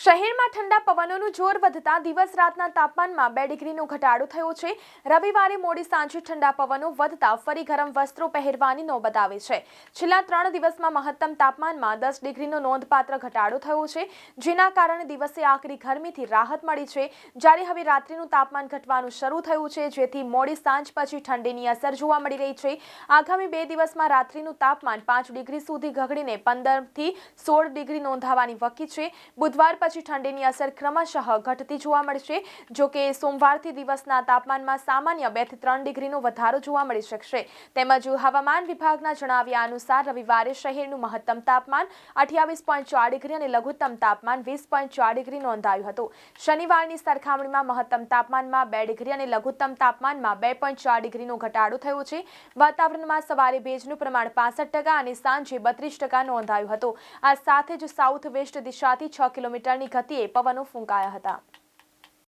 શહેરમાં ઠંડા પવનોનું જોર વધતા દિવસ રાતના તાપમાનમાં બે ડિગ્રીનો ઘટાડો થયો છે. રવિવારે મોડી સાંજે ઠંડા પવનો વધતા ફરી ગરમ વસ્ત્રો પહેરવાની નોબત આવે છે. છેલ્લા ત્રણ દિવસમાં મહત્તમ તાપમાનમાં દસ ડિગ્રીનો નોંધપાત્ર ઘટાડો થયો છે, જેના કારણે દિવસે આકરી ગરમીથી રાહત મળી છે. જ્યારે હવે રાત્રિનું તાપમાન ઘટવાનું શરૂ થયું છે, જેથી મોડી સાંજ પછી ઠંડીની અસર જોવા મળી રહી છે. આગામી બે દિવસમાં રાત્રિનું તાપમાન પાંચ ડિગ્રી સુધી ઘગડીને પંદરથી સોળ ડિગ્રી નોંધાવાની વકી છે. બુધવાર પછી ઠંડીની અસર ક્રમશઃ ઘટતી જોવા મળશે. જો કે સોમવારથી દિવસના તાપમાનમાં સામાન્ય બેથી ત્રણ ડિગ્રીનો વધારો જોવા મળી શકશે. તેમજ હવામાન વિભાગના જણાવ્યા અનુસાર રવિવારે શહેરનું મહત્તમ તાપમાન અઠ્યાવીસ પોઈન્ટ ચાર ડિગ્રી અને લઘુત્તમ તાપમાન વીસ પોઈન્ટ ચાર ડિગ્રી નોંધાયું હતું. શનિવારની સરખામણીમાં મહત્તમ તાપમાનમાં બે ડિગ્રી અને લઘુત્તમ તાપમાનમાં બે પોઈન્ટ ચાર ડિગ્રીનો ઘટાડો થયો છે. વાતાવરણમાં સવારે ભેજનું પ્રમાણ પાસઠ ટકા અને સાંજે બત્રીસ ટકા નોંધાયું હતું. આ સાથે જ સાઉથ વેસ્ટ દિશાથી છ કિલોમીટરની ગતિએ પવનો ફૂંકાયા હતા.